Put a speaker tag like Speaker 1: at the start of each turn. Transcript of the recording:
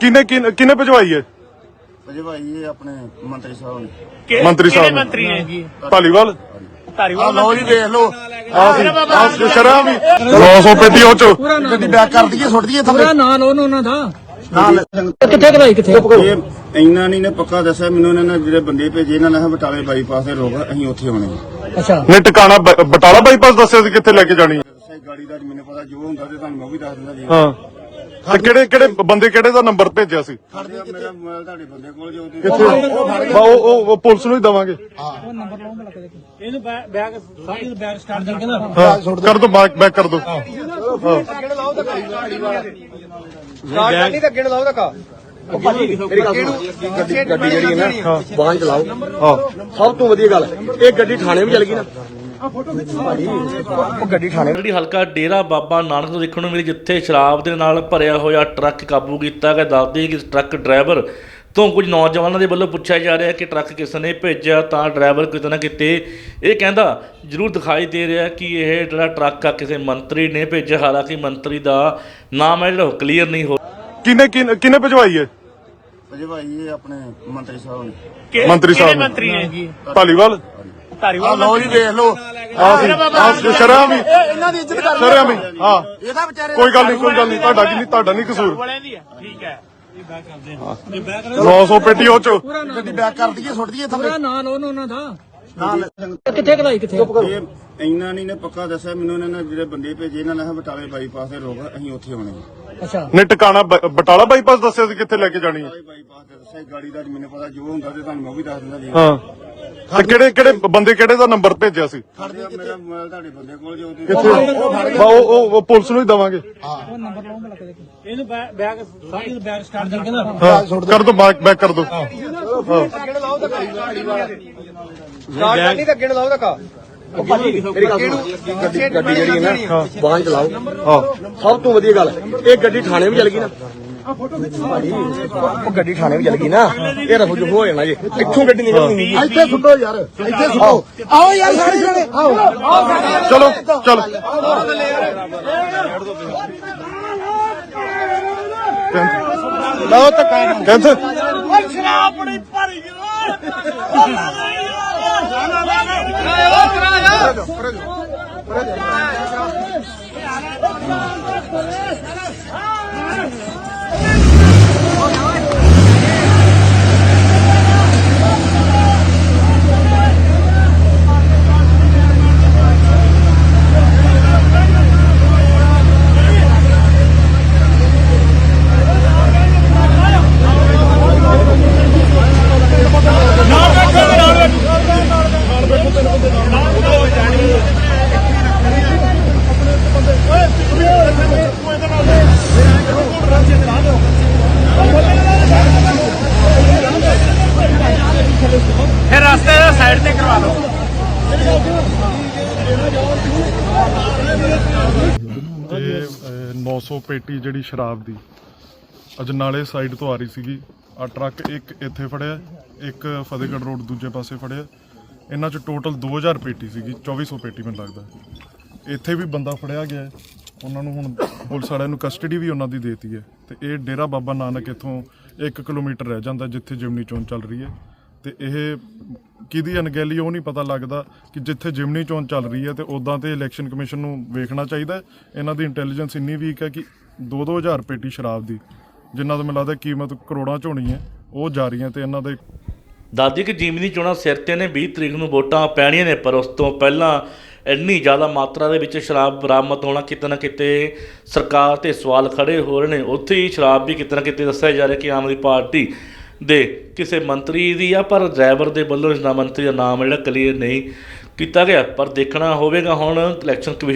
Speaker 1: ਕਿਨੇ ਕਿਨੇ ਭਜਵਾਈ ਹੈ?
Speaker 2: ਭਜਵਾਈ ਇਹ ਆਪਣੇ ਮੰਤਰੀ ਸਾਹਿਬ ਨੇ।
Speaker 1: ਮੰਤਰੀ ਸਾਹਿਬ ਨੇ।
Speaker 3: ਮੰਤਰੀ ਨੇ ਜੀ
Speaker 1: ਧਾਲੀਵਾਲ
Speaker 2: ਆ
Speaker 3: ਧਾਰੀਵਾਲ
Speaker 2: ਲਓ ਜੀ ਦੇਖ ਲਓ।
Speaker 1: ਆ ਸੀ ਆ ਸ਼ਰਾਬ ਵੀ 900 ਪੇਟੀ ਉਹ ਚ।
Speaker 2: ਗੱਡੀ ਬੈਕ ਕਰ ਦਈਏ ਸੁੱਟ ਦਈਏ ਥੱਲੇ।
Speaker 4: ਨਾ ਲੋਨ ਉਹਨਾਂ ਦਾ। ਕਿੱਥੇ ਕਰਾਈ ਕਿੱਥੇ?
Speaker 2: ਇਹ ਇੰਨਾ ਨਹੀਂ ਨੇ ਪੱਕਾ ਦੱਸਿਆ ਮੈਨੂੰ ਇਹਨਾਂ ਨੇ ਜਿਹੜੇ ਬੰਦੇ ਭੇਜੇ ਇਹਨਾਂ ਨੇ ਬਟਾਲੇ ਬਾਈਪਾਸ ਦੇ ਰੋਕ ਅਸੀਂ ਉੱਥੇ ਆਉਣੇ।
Speaker 4: ਅੱਛਾ।
Speaker 1: ਨੇ ਟਿਕਾਣਾ ਬਟਾਲਾ ਬਾਈਪਾਸ ਦੱਸਿਆ ਸੀ ਕਿੱਥੇ ਲੈ ਕੇ ਜਾਣੀ
Speaker 2: ਗਾੜੀ ਦਾ ਮੈਨੂੰ ਪਤਾ ਜੋ ਹੁੰਦਾ ਤੇ ਤੁਹਾਨੂੰ ਮੈਂ ਉਹ ਵੀ ਦੱਸ ਦਿੰਦਾ ਜੀ।
Speaker 1: ਹਾਂ। ਤੇ ਕਿਹੜੇ ਕਿਹੜੇ ਬੰਦੇ ਕਿਹੜੇ ਦਾ ਨੰਬਰ ਭੇਜਿਆ ਸੀ?
Speaker 2: ਖੜਦੇ ਮੇਰਾ ਮੋਬਾਈਲ ਤੁਹਾਡੇ ਬੰਦੇ ਕੋਲ ਜੋ ਤੇ
Speaker 1: ਕਿੱਥੇ ਬਾ ਉਹ ਉਹ- ਉਹ ਪੁਲਿਸ ਨੂੰ ਹੀ ਦਵਾਂਗੇ।
Speaker 4: ਇਹਨੂੰ ਬੈਗ ਸਾਡੀ ਬੈਗ ਸਟਾਰਟ ਕਰਕੇ ਨਾ?
Speaker 1: ਹਾਂ ਕਰ ਦੋ ਬੈਕ ਬੈਕ ਕਰ ਦੋ।
Speaker 5: ਗੱਡੀ ਜਿਹੜੀ ਹੈ ਨਾ ਵਾਹਨ ਚਲਾਓ।
Speaker 1: ਹਾਂ।
Speaker 5: ਸਭ ਤੋਂ ਵਧੀਆ ਗੱਲ ਇਹ ਗੱਡੀ ਥਾਣੇ ਵੀ ਚਲ ਗਈ ਨਾ। ਉਹ ਗੱਡੀ ਥਾਣੇ
Speaker 6: ਜਿਹੜੀ ਹਲਕਾ ਡੇਰਾ ਬਾਬਾ ਨਾਨਕ ਤੋਂ ਦੇਖਣ ਨੂੰ ਮਿਲੀ ਜਿੱਥੇ ਸ਼ਰਾਬ ਦੇ ਨਾਲ ਭਰਿਆ ਹੋਇਆ ਟਰੱਕ ਕਾਬੂ ਕੀਤਾ ਗਿਆ। ਦੱਸਦੇ ਕਿ ਟਰੱਕ ਡਰਾਈਵਰ ਤੋਂ ਕੁਝ ਨੌਜਵਾਨਾਂ ਦੇ ਵੱਲੋਂ ਪੁੱਛਿਆ ਜਾ ਰਿਹਾ ਕਿ ਟਰੱਕ ਕਿਸ ਨੇ ਭੇਜਿਆ ਤਾਂ ਡਰਾਈਵਰ ਕਿਤੇ ਨਾ ਕਿਤੇ ਇਹ ਕਹਿੰਦਾ ਜ਼ਰੂਰ ਦਿਖਾਈ ਦੇ ਰਿਹਾ ਕਿ ਇਹ ਜਿਹੜਾ ਟਰੱਕ ਆ ਕਿਸੇ ਮੰਤਰੀ ਨੇ ਭੇਜਿਆ। ਹਾਲਾਂਕਿ ਮੰਤਰੀ ਦਾ ਨਾਮ ਹੈ ਜਿਹੜਾ ਕਲੀਅਰ ਨਹੀਂ ਹੋ
Speaker 1: ਕਿਨੇ ਕਿਨੇ ਭਜਵਾਈ ਹੈ?
Speaker 2: ਭਜਵਾਈ ਇਹ ਆਪਣੇ ਮੰਤਰੀ ਸਾਹਿਬ ਨੇ।
Speaker 1: ਮੰਤਰੀ ਸਾਹਿਬ ਨੇ।
Speaker 3: ਮੰਤਰੀ ਨੇ?
Speaker 1: ਧਾਲੀਵਾਲ?
Speaker 3: ਧਾਰੀਵਾਲ
Speaker 2: ਲਓ ਜੀ ਦੇਖ ਲਓ।
Speaker 1: ਆ ਸੀ ਆ ਸ਼ਰਾਬ ਵੀ
Speaker 2: ਇਹਨਾਂ ਦੀ ਇੱਜ਼ਤ ਕਰ
Speaker 1: ਸ਼ਰਾਬ ਵੀ ਹਾਂ।
Speaker 2: ਇਹਦਾ ਵਿਚਾਰੇ
Speaker 1: ਕੋਈ ਗੱਲ ਨਹੀਂ ਕੋਈ ਗੱਲ ਨਹੀਂ ਤੁਹਾਡਾ ਕੀ ਨਹੀਂ ਤੁਹਾਡਾ ਨਹੀਂ ਕਸੂਰ।
Speaker 3: ਵਾਲਿਆਂ ਦੀ ਹੈ ਠੀਕ ਹੈ।
Speaker 1: 900 ਪੇਟੀ ਉਹ ਚ।
Speaker 2: ਗੱਡੀ ਬੈਕ ਕਰ ਦਈਏ ਸੁੱਟ ਦਈਏ ਥੱਲੇ।
Speaker 4: ਨਾ ਲੋਨ ਉਹਨਾਂ ਦਾ।
Speaker 2: ਨਾਲ
Speaker 4: ਕਿੱਥੇ ਕਰਾਈ ਕਿੱਥੇ?
Speaker 2: ਇਹ ਇੰਨਾ ਨਹੀਂ ਨੇ ਪੱਕਾ ਦੱਸਿਆ ਮੈਨੂੰ ਇਹਨਾਂ ਨੇ ਜਿਹੜੇ ਬੰਦੇ ਭੇਜੇ ਇਹਨਾਂ ਨੇ ਕਿਹਾ ਬਟਾਲੇ ਬਾਈਪਾਸ ਦੇ ਰੋਕ ਅਸੀਂ ਉੱਥੇ ਆਉਣੇ ਆ।
Speaker 4: ਅੱਛਾ।
Speaker 1: ਨੇ ਟਿਕਾਣਾ ਬ- ਬਟਾਲਾ ਬਾਈਪਾਸ ਦੱਸਿਆ ਸੀ ਕਿੱਥੇ ਲੈ ਕੇ ਜਾਣੀ ਹੈ
Speaker 2: ਬਟਾਲੇ ਬਾਈਪਾਸ ਤੇ ਦੱਸਿਆ ਸੀ ਗਾੜੀ ਦਾ ਅੱਜ ਮੈਨੂੰ ਪਤਾ ਜੋ ਹੁੰਦਾ ਤੇ ਤੁਹਾਨੂੰ ਮੈਂ ਉਹ ਵੀ ਦੱਸ ਦਿੰਦਾ ਜੀ।
Speaker 1: ਹਾਂ। ਤੇ ਕਿਹੜੇ ਕਿਹੜੇ ਬੰਦੇ ਕਿਹੜੇ ਦਾ ਨੰਬਰ ਭੇਜਿਆ ਸੀ?
Speaker 2: ਖੜਦੇ ਮੇਰਾ ਮੋਬਾਈਲ ਤੁਹਾਡੇ ਬੰਦੇ ਕੋਲ ਜੋ ਤੇ
Speaker 1: ਕਿੱਥੇ? ਬਾ ਉਹ ਉਹ- ਉਹ ਪੁਲਿਸ ਨੂੰ ਹੀ ਦਵਾਂਗੇ।
Speaker 4: ਇਹਨੂੰ ਬੈਗ ਸਾਡੀ ਬੈਗ ਸਟਾਰਟ ਕਰਕੇ ਨਾ?
Speaker 1: ਹਾਂ ਕਰ ਦੋ ਬੈਕ ਕਰ ਦੋ।
Speaker 5: ਗੱਡੀ ਤਾਂ ਅੱਗੇ ਨੂੰ ਲਾਓ ਧੱਕਾ। ਮੇਰੀ ਗੱਲ ਸੁਣੋ। ਗੱਡੀ ਗੱਡੀ ਜਿਹੜੀ ਹੈ ਨਾ ਵਾਹਨ ਚਲਾਓ।
Speaker 1: ਹਾਂ
Speaker 5: ਸਭ ਤੋਂ ਵਧੀਆ ਗੱਲ ਇਹ ਗੱਡੀ ਥਾਣੇ ਵੀ ਚਲ ਗਈ ਨਾ। ਉਹ ਗੱਡੀ ਥਾਣੇ ਵੀ ਚਲ ਗਈ ਨਾ। ਇਹ ਰਫੂ ਜੂ ਹੋ ਜਾਣਾ ਜੀ। ਇੱਥੋਂ ਗੱਡੀ ਨਿਕਲਣੀ ਨਹੀਂ।
Speaker 2: ਇੱਥੇ ਸੁੱਟੋ ਯਾਰ। ਇੱਥੇ ਸੁੱਟੋ। ਆਓ ਯਾਰ ਸਾਰੇ ਜਣੇ। ਆਓ।
Speaker 1: ਚਲੋ ਚਲ।
Speaker 2: ਲਓ ਧੱਕਾ।
Speaker 1: ਕੈਂਸਰ
Speaker 3: ਫਿਰ ਰਸਤੇ ਦਾ ਸਾਈਡ ਤੇ
Speaker 1: 900 ਪੇਟੀ ਜਿਹੜੀ ਸ਼ਰਾਬ ਦੀ ਅਜਨਾਲੇ ਸਾਈਡ ਤੋਂ ਆ ਰਹੀ ਸੀਗੀ। ਆ ਟਰੱਕ ਇੱਕ ਇੱਥੇ ਫੜਿਆ, ਇੱਕ ਫਤਿਹਗੜ੍ਹ ਰੋਡ ਦੂਜੇ ਪਾਸੇ ਫੜਿਆ। ਇਹਨਾਂ ਚ ਟੋਟਲ 2000 ਪੇਟੀ ਸੀਗੀ 2400 ਪੇਟੀ ਮੈਨੂੰ ਲੱਗਦਾ। ਇੱਥੇ ਵੀ ਬੰਦਾ ਫੜਿਆ ਗਿਆ ਹੈ। ਉਹਨਾਂ ਨੂੰ ਹੁਣ ਪੁਲਿਸ ਵਾਲਿਆਂ ਨੂੰ ਕਸਟਡੀ ਵੀ ਉਹਨਾਂ ਦੀ ਦੇਤੀ ਹੈ। ਤੇ ਇਹ ਡੇਰਾ ਬਾਬਾ ਨਾਨਕ ਇੱਥੋਂ 1 ਕਿਲੋਮੀਟਰ ਰਹਿ ਜਾਂਦਾ, ਜਿੱਥੇ ਜਿਮਨੀ ਚੋਣ ਚੱਲ ਰਹੀ ਹੈ। ਤੇ ਇਹ ਕਿਹਦੀ ਅਣਗਹਿਲੀ ਉਹ ਨਹੀਂ ਪਤਾ ਲੱਗਦਾ ਕਿ ਜਿੱਥੇ ਜਿਮਨੀ ਚੋਣ ਚੱਲ ਰਹੀ ਹੈ ਤੇ ਉਦਾਂ ਤੇ ਇਲੈਕਸ਼ਨ ਕਮਿਸ਼ਨ ਨੂੰ ਵੇਖਣਾ ਚਾਹੀਦਾ ਇਹਨਾਂ ਦੀ ਇੰਟੈਲੀਜੈਂਸ ਇੰਨੀ ਵੀਕ ਹੈ ਕਿ 2-2000 ਪੇਟੀ ਸ਼ਰਾਬ ਦੀ ਜਿਨ੍ਹਾਂ ਦਾ ਮੈਨੂੰ ਲੱਗਦਾ ਕੀਮਤ ਕਰੋੜਾਂ ਚ ਹੋਣੀ ਹੈ, ਉਹ ਜਾ ਰਹੀਆਂ ਤੇ ਇਹਨਾਂ ਦੇ
Speaker 6: ਦੱਸਦੀ ਕਿ ਜੀਮਨੀ ਚੋਣਾਂ ਸਿਰ ਤੇ ਨੇ 20 ਤਰੀਕ ਨੂੰ ਵੋਟਾਂ ਪੈਣੀਆਂ ਨੇ, ਪਰ ਉਸ ਤੋਂ ਪਹਿਲਾਂ ਇੰਨੀ ਜ਼ਿਆਦਾ ਮਾਤਰਾ ਦੇ ਵਿੱਚ ਸ਼ਰਾਬ ਬਰਾਮਦ ਹੋਣਾ ਕਿਤੇ ਨਾ ਕਿਤੇ ਸਰਕਾਰ ਤੇ ਸਵਾਲ ਖੜੇ ਹੋ ਰਹੇ ਨੇ। ਉੱਥੇ ਹੀ ਸ਼ਰਾਬ ਵੀ ਕਿਤੇ ਨਾ ਕਿਤੇ ਦੱਸਿਆ ਜਾ ਰਿਹਾ ਕਿ ਆਮ ਆਦਮੀ ਪਾਰਟੀ ਦੇ ਕਿਸੇ ਮੰਤਰੀ ਦੀ ਆ, ਪਰ ਡਰਾਈਵਰ ਦੇ ਵੱਲੋਂ ਇਸ ਦਾ ਮੰਤਰੀ ਦਾ ਨਾਮ ਜਿਹੜਾ ਕਲੀਅਰ ਨਹੀਂ ਕੀਤਾ ਗਿਆ। ਪਰ ਦੇਖਣਾ ਹੋਵੇਗਾ ਹੁਣ ਇਲੈਕਸ਼ਨ ਕਮਿਸ਼ਨ